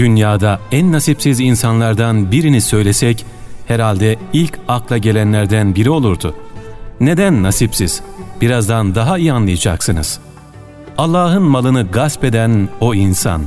Dünyada en nasipsiz insanlardan birini söylesek herhalde ilk akla gelenlerden biri olurdu. Neden nasipsiz? Birazdan daha iyi anlayacaksınız. Allah'ın malını gasp eden o insan.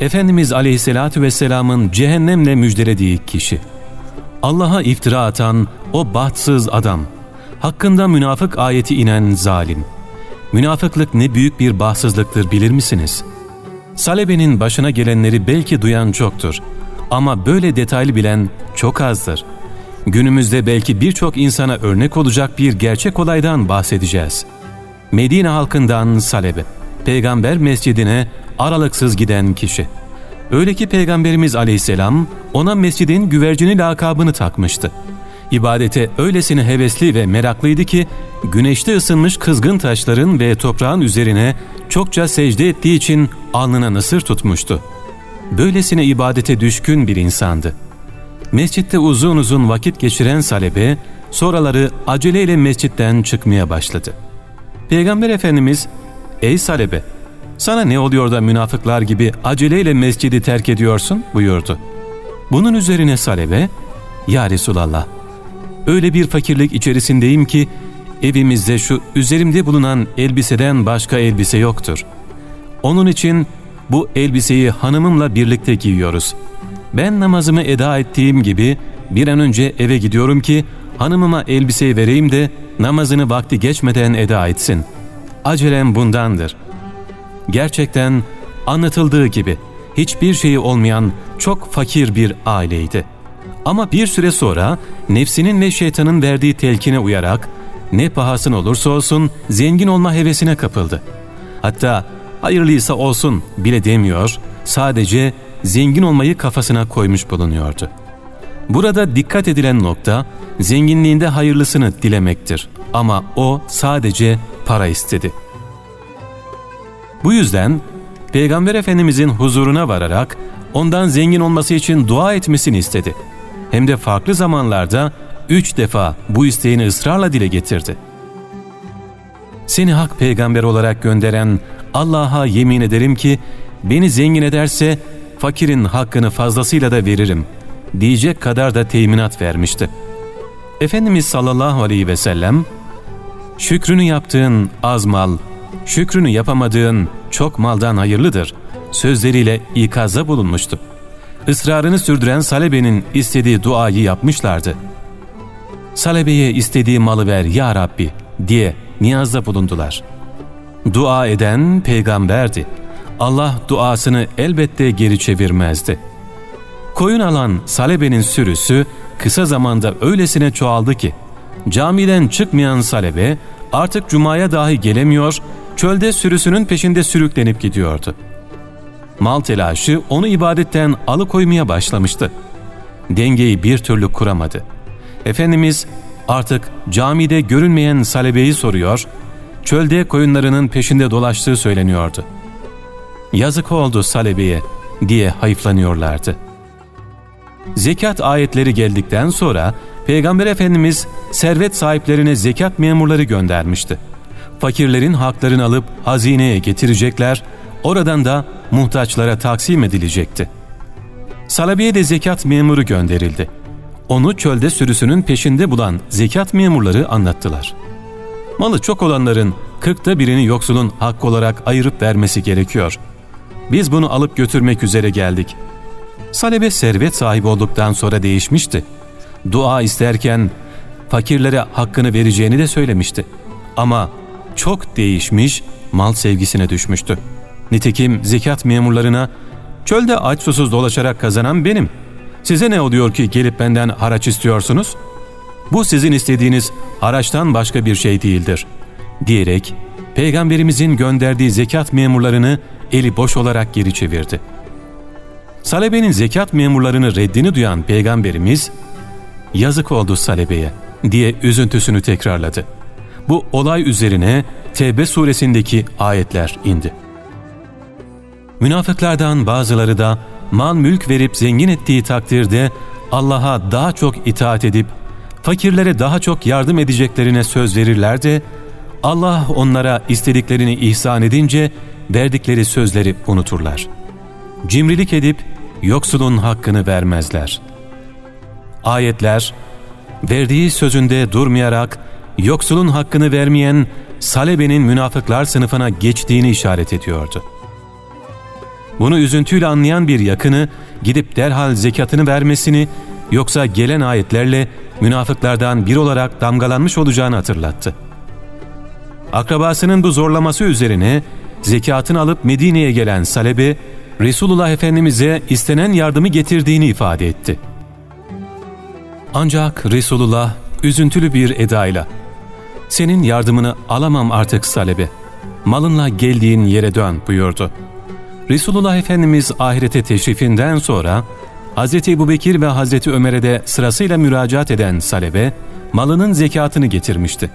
Efendimiz Aleyhisselatü Vesselam'ın cehennemle müjdelediği kişi. Allah'a iftira atan o bahtsız adam. Hakkında münafık ayeti inen zalim. Münafıklık ne büyük bir bahtsızlıktır bilir misiniz? Salebe'nin başına gelenleri belki duyan çoktur. Ama böyle detaylı bilen çok azdır. Günümüzde belki birçok insana örnek olacak bir gerçek olaydan bahsedeceğiz. Medine halkından Salebe, Peygamber mescidine aralıksız giden kişi. Öyle ki Peygamberimiz aleyhisselam ona mescidin güvercini lakabını takmıştı. İbadete öylesine hevesli ve meraklıydı ki güneşte ısınmış kızgın taşların ve toprağın üzerine çokça secde ettiği için alnına nasır tutmuştu. Böylesine ibadete düşkün bir insandı. Mescitte uzun uzun vakit geçiren Salebe, sonraları aceleyle mescitten çıkmaya başladı. Peygamber Efendimiz, ''Ey Salebe, sana ne oluyor da münafıklar gibi aceleyle mescidi terk ediyorsun?'' buyurdu. Bunun üzerine Salebe, ''Ya Resulallah, öyle bir fakirlik içerisindeyim ki evimizde şu üzerimde bulunan elbiseden başka elbise yoktur. Onun için bu elbiseyi hanımımla birlikte giyiyoruz. Ben namazımı eda ettiğim gibi bir an önce eve gidiyorum ki hanımıma elbiseyi vereyim de namazını vakti geçmeden eda etsin. Acelem bundandır. Gerçekten anlatıldığı gibi hiçbir şeyi olmayan çok fakir bir aileydi. Ama bir süre sonra nefsinin ve şeytanın verdiği telkine uyarak ne pahasın olursa olsun zengin olma hevesine kapıldı. Hatta hayırlıysa olsun bile demiyor, sadece zengin olmayı kafasına koymuş bulunuyordu. Burada dikkat edilen nokta zenginliğinde hayırlısını dilemektir ama o sadece para istedi. Bu yüzden Peygamber Efendimizin huzuruna vararak ondan zengin olması için dua etmesini istedi. Hem de farklı zamanlarda üç defa bu isteğini ısrarla dile getirdi. Seni hak peygamber olarak gönderen Allah'a yemin ederim ki beni zengin ederse fakirin hakkını fazlasıyla da veririm diyecek kadar da teminat vermişti. Efendimiz sallallahu aleyhi ve sellem şükrünü yaptığın az mal, şükrünü yapamadığın çok maldan hayırlıdır sözleriyle ikazda bulunmuştu. Israrını sürdüren Salebe'nin istediği duayı yapmışlardı. Salebe'ye istediği malı ver ya Rabbi diye niyazda bulundular. Dua eden peygamberdi. Allah duasını elbette geri çevirmezdi. Koyun alan Salebe'nin sürüsü kısa zamanda öylesine çoğaldı ki camiden çıkmayan Salebe artık cumaya dahi gelemiyor, çölde sürüsünün peşinde sürüklenip gidiyordu. Mal telaşı onu ibadetten alıkoymaya başlamıştı. Dengeyi bir türlü kuramadı. Efendimiz artık camide görünmeyen Salebe'yi soruyor, çölde koyunlarının peşinde dolaştığı söyleniyordu. Yazık oldu Salebe'ye diye hayıflanıyorlardı. Zekat ayetleri geldikten sonra Peygamber Efendimiz servet sahiplerine zekat memurları göndermişti. Fakirlerin haklarını alıp hazineye getirecekler, oradan da muhtaçlara taksim edilecekti. Salabiye de zekat memuru gönderildi. Onu çölde sürüsünün peşinde bulan zekat memurları anlattılar. Malı çok olanların kırkta birini yoksulun hakkı olarak ayırıp vermesi gerekiyor. Biz bunu alıp götürmek üzere geldik. Salebe servet sahibi olduktan sonra değişmişti. Dua isterken fakirlere hakkını vereceğini de söylemişti. Ama çok değişmiş, mal sevgisine düşmüştü. Nitekim zekat memurlarına çölde aç susuz dolaşarak kazanan benim. Size ne oluyor ki gelip benden haraç istiyorsunuz? Bu sizin istediğiniz haraçtan başka bir şey değildir. Diyerek Peygamberimizin gönderdiği zekat memurlarını eli boş olarak geri çevirdi. Salebe'nin zekat memurlarını reddini duyan Peygamberimiz, yazık oldu Salebe'ye diye üzüntüsünü tekrarladı. Bu olay üzerine Tevbe suresindeki ayetler indi. Münafıklardan bazıları da mal mülk verip zengin ettiği takdirde Allah'a daha çok itaat edip fakirlere daha çok yardım edeceklerine söz verirler de Allah onlara istediklerini ihsan edince verdikleri sözleri unuturlar. cimrilik edip yoksulun hakkını vermezler. Ayetler, verdiği sözünde durmayarak yoksulun hakkını vermeyen Salebe'nin münafıklar sınıfına geçtiğini işaret ediyordu. Bunu üzüntüyle anlayan bir yakını gidip derhal zekatını vermesini yoksa gelen ayetlerle münafıklardan bir olarak damgalanmış olacağını hatırlattı. Akrabasının bu zorlaması üzerine zekatını alıp Medine'ye gelen Salebe, Resulullah Efendimiz'e istenen yardımı getirdiğini ifade etti. Ancak Resulullah üzüntülü bir edayla, ''Senin yardımını alamam artık Salebe, malınla geldiğin yere dön.'' buyurdu. Resulullah Efendimiz ahirete teşrifinden sonra Hz. Ebu Bekir ve Hz. Ömer'e de sırasıyla müracaat eden Salebe, malının zekatını getirmişti.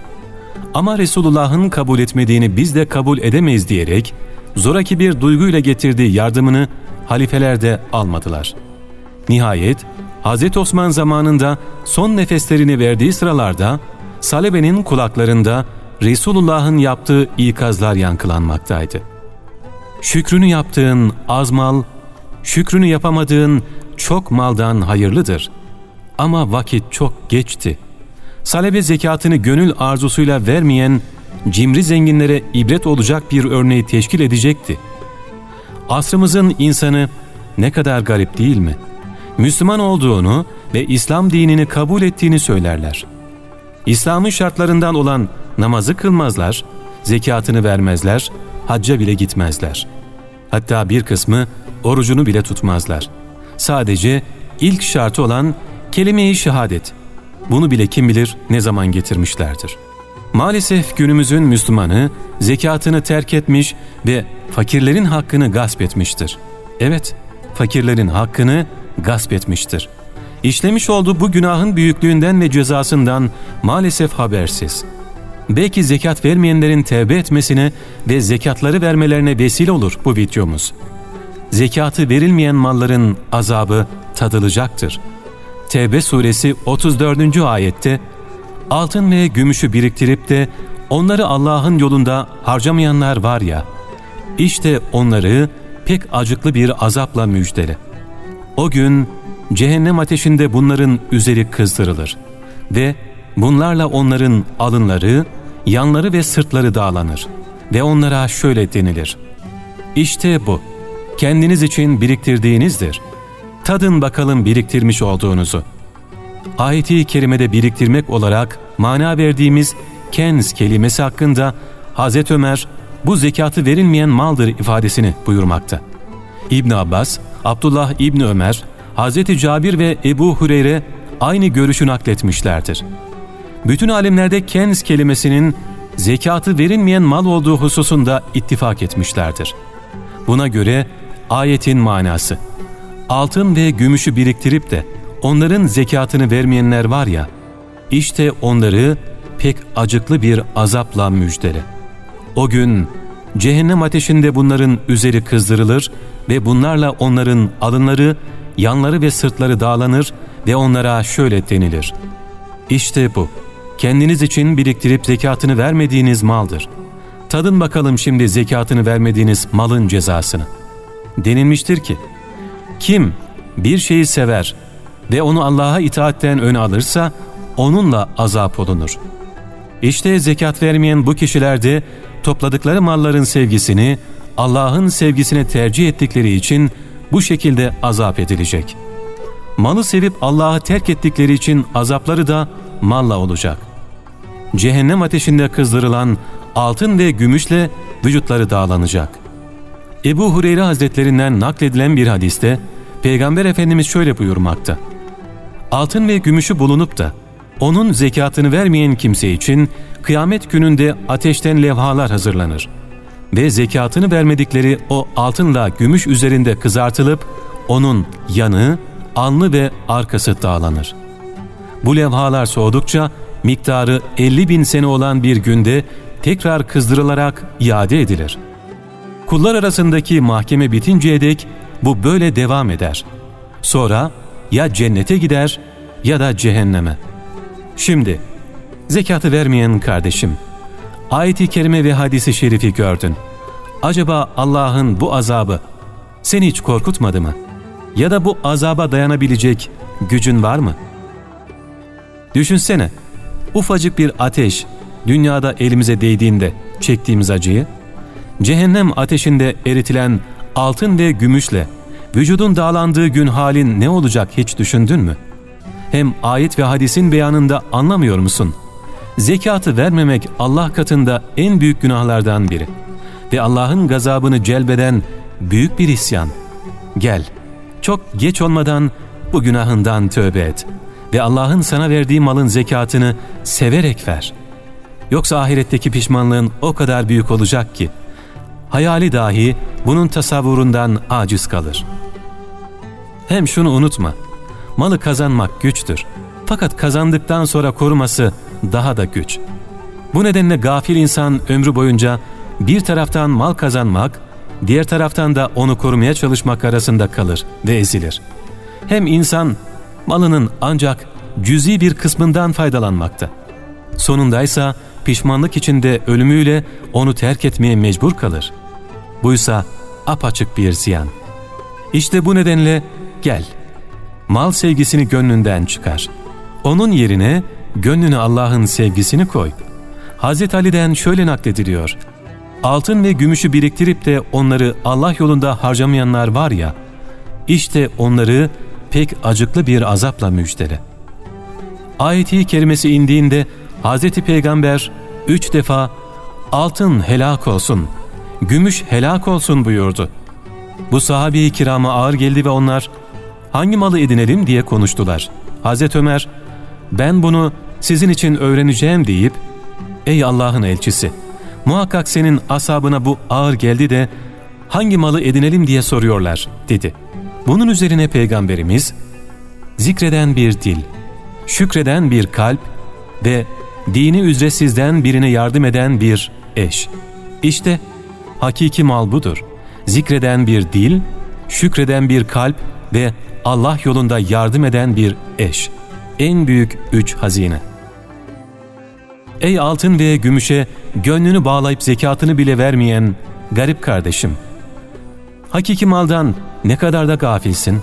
Ama Resulullah'ın kabul etmediğini biz de kabul edemeyiz diyerek zoraki bir duyguyla getirdiği yardımını halifeler de almadılar. Nihayet Hz. Osman zamanında son nefeslerini verdiği sıralarda Salebe'nin kulaklarında Resulullah'ın yaptığı ikazlar yankılanmaktaydı. Şükrünü yaptığın az mal, şükrünü yapamadığın çok maldan hayırlıdır. Ama vakit çok geçti. Salebe zekatını gönül arzusuyla vermeyen cimri zenginlere ibret olacak bir örneği teşkil edecekti. Asrımızın insanı ne kadar garip değil mi? Müslüman olduğunu ve İslam dinini kabul ettiğini söylerler. İslam'ın şartlarından olan namazı kılmazlar, zekatını vermezler, hacca bile gitmezler. Hatta bir kısmı orucunu bile tutmazlar. Sadece ilk şartı olan kelime-i şehadet. Bunu bile kim bilir ne zaman getirmişlerdir. Maalesef günümüzün Müslümanı zekatını terk etmiş ve fakirlerin hakkını gasp etmiştir. Evet, fakirlerin hakkını gasp etmiştir. İşlemiş olduğu bu günahın büyüklüğünden ve cezasından maalesef habersiz. Belki zekat vermeyenlerin tevbe etmesine ve zekatları vermelerine vesile olur bu videomuz. Zekatı verilmeyen malların azabı tadılacaktır. Tevbe suresi 34. ayette altın ve gümüşü biriktirip de onları Allah'ın yolunda harcamayanlar var ya, işte onları pek acıklı bir azapla müjdele. O gün cehennem ateşinde bunların üzeri kızdırılır ve bunlarla onların alınları, yanları ve sırtları dağlanır ve onlara şöyle denilir. İşte bu, kendiniz için biriktirdiğinizdir. Tadın bakalım biriktirmiş olduğunuzu. Ayeti kerimede biriktirmek olarak mana verdiğimiz kenz kelimesi hakkında Hz. Ömer bu zekatı verilmeyen maldır ifadesini buyurmakta. İbn Abbas, Abdullah İbni Ömer, Hz. Cabir ve Ebu Hureyre aynı görüşü nakletmişlerdir. Bütün alimlerde kenz kelimesinin zekatı verilmeyen mal olduğu hususunda ittifak etmişlerdir. Buna göre ayetin manası, altın ve gümüşü biriktirip de onların zekatını vermeyenler var ya, işte onları pek acıklı bir azapla müjdele. O gün cehennem ateşinde bunların üzeri kızdırılır ve bunlarla onların alınları, yanları ve sırtları dağlanır ve onlara şöyle denilir. İşte bu, kendiniz için biriktirip zekatını vermediğiniz maldır. Tadın bakalım şimdi zekatını vermediğiniz malın cezasını. Denilmiştir ki, kim bir şeyi sever ve onu Allah'a itaatten öne alırsa onunla azap olunur. İşte zekat vermeyen bu kişiler de topladıkları malların sevgisini Allah'ın sevgisine tercih ettikleri için bu şekilde azap edilecek. Malı sevip Allah'ı terk ettikleri için azapları da malla olacak. Cehennem ateşinde kızdırılan altın ve gümüşle vücutları dağlanacak. Ebu Hureyre Hazretlerinden nakledilen bir hadiste Peygamber Efendimiz şöyle buyurmakta. Altın ve gümüşü bulunup da onun zekatını vermeyen kimse için kıyamet gününde ateşten levhalar hazırlanır ve zekatını vermedikleri o altınla gümüş üzerinde kızartılıp onun yanı, alnı ve arkası dağlanır. Bu levhalar soğudukça miktarı 50 bin sene olan bir günde tekrar kızdırılarak iade edilir. Kullar arasındaki mahkeme bitinceye dek bu böyle devam eder. Sonra ya cennete gider ya da cehenneme. Şimdi zekatı vermeyen kardeşim, ayeti kerime ve hadisi şerifi gördün. Acaba Allah'ın bu azabı seni hiç korkutmadı mı? Ya da bu azaba dayanabilecek gücün var mı? Düşünsene, ufacık bir ateş dünyada elimize değdiğinde çektiğimiz acıyı, cehennem ateşinde eritilen altın ve gümüşle vücudun dağlandığı gün halin ne olacak hiç düşündün mü? Hem ayet ve hadisin beyanında anlamıyor musun? Zekatı vermemek Allah katında en büyük günahlardan biri ve Allah'ın gazabını celbeden büyük bir isyan. Gel, çok geç olmadan bu günahından tövbe et ve Allah'ın sana verdiği malın zekatını severek ver. Yoksa ahiretteki pişmanlığın o kadar büyük olacak ki, hayali dahi bunun tasavvurundan aciz kalır. Hem şunu unutma, malı kazanmak güçtür. Fakat kazandıktan sonra koruması daha da güç. Bu nedenle gafil insan ömrü boyunca bir taraftan mal kazanmak, diğer taraftan da onu korumaya çalışmak arasında kalır ve ezilir. Hem insan malının ancak cüzi bir kısmından faydalanmakta. Sonundaysa pişmanlık içinde ölümüyle onu terk etmeye mecbur kalır. Buysa apaçık bir ziyan. İşte bu nedenle gel, mal sevgisini gönlünden çıkar. Onun yerine gönlüne Allah'ın sevgisini koy. Hz. Ali'den şöyle naklediliyor. Altın ve gümüşü biriktirip de onları Allah yolunda harcamayanlar var ya, işte onları pek acıklı bir azapla müjdele. Ayeti kerimesi indiğinde Hz. Peygamber üç defa altın helak olsun, gümüş helak olsun buyurdu. Bu sahabe-i kirama ağır geldi ve onlar hangi malı edinelim diye konuştular. Hz. Ömer ben bunu sizin için öğreneceğim deyip ey Allah'ın elçisi muhakkak senin asabına bu ağır geldi de hangi malı edinelim diye soruyorlar dedi. Bunun üzerine Peygamberimiz zikreden bir dil, şükreden bir kalp ve dini üzere sizden birine yardım eden bir eş. İşte hakiki mal budur. Zikreden bir dil, şükreden bir kalp ve Allah yolunda yardım eden bir eş. En büyük üç hazine. Ey altın ve gümüşe gönlünü bağlayıp zekatını bile vermeyen garip kardeşim. Hakiki maldan ne kadar da gafilsin.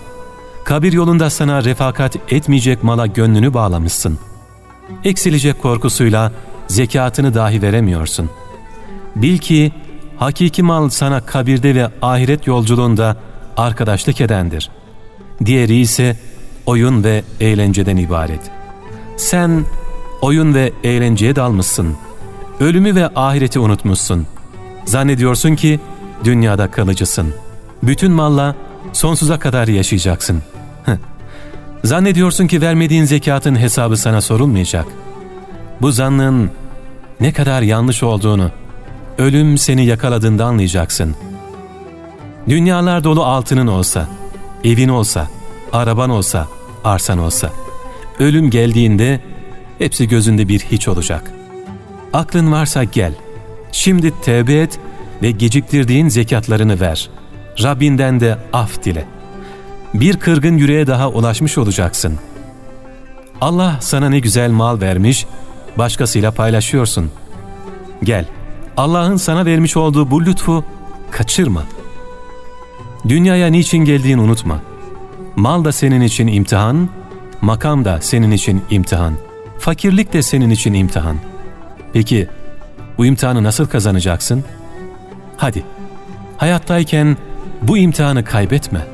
Kabir yolunda sana refakat etmeyecek mala gönlünü bağlamışsın. Eksilecek korkusuyla zekatını dahi veremiyorsun. Bil ki hakiki mal sana kabirde ve ahiret yolculuğunda arkadaşlık edendir. Diğeri ise oyun ve eğlenceden ibaret. Sen oyun ve eğlenceye dalmışsın. Ölümü ve ahireti unutmuşsun. Zannediyorsun ki dünyada kalıcısın. Bütün malla sonsuza kadar yaşayacaksın. Zannediyorsun ki vermediğin zekatın hesabı sana sorulmayacak. Bu zannın ne kadar yanlış olduğunu, ölüm seni yakaladığında anlayacaksın. Dünyalar dolu altının olsa, evin olsa, araban olsa, arsan olsa, ölüm geldiğinde hepsi gözünde bir hiç olacak. Aklın varsa gel, şimdi tevbe et ve geciktirdiğin zekatlarını ver. Rabbinden de af dile. Bir kırgın yüreğe daha ulaşmış olacaksın. Allah sana ne güzel mal vermiş, başkasıyla paylaşıyorsun. Gel, Allah'ın sana vermiş olduğu bu lütfu kaçırma. Dünyaya niçin geldiğini unutma. Mal da senin için imtihan, makam da senin için imtihan, fakirlik de senin için imtihan. Peki bu imtihanı nasıl kazanacaksın? Hadi, hayattayken bu imtihanı kaybetme.''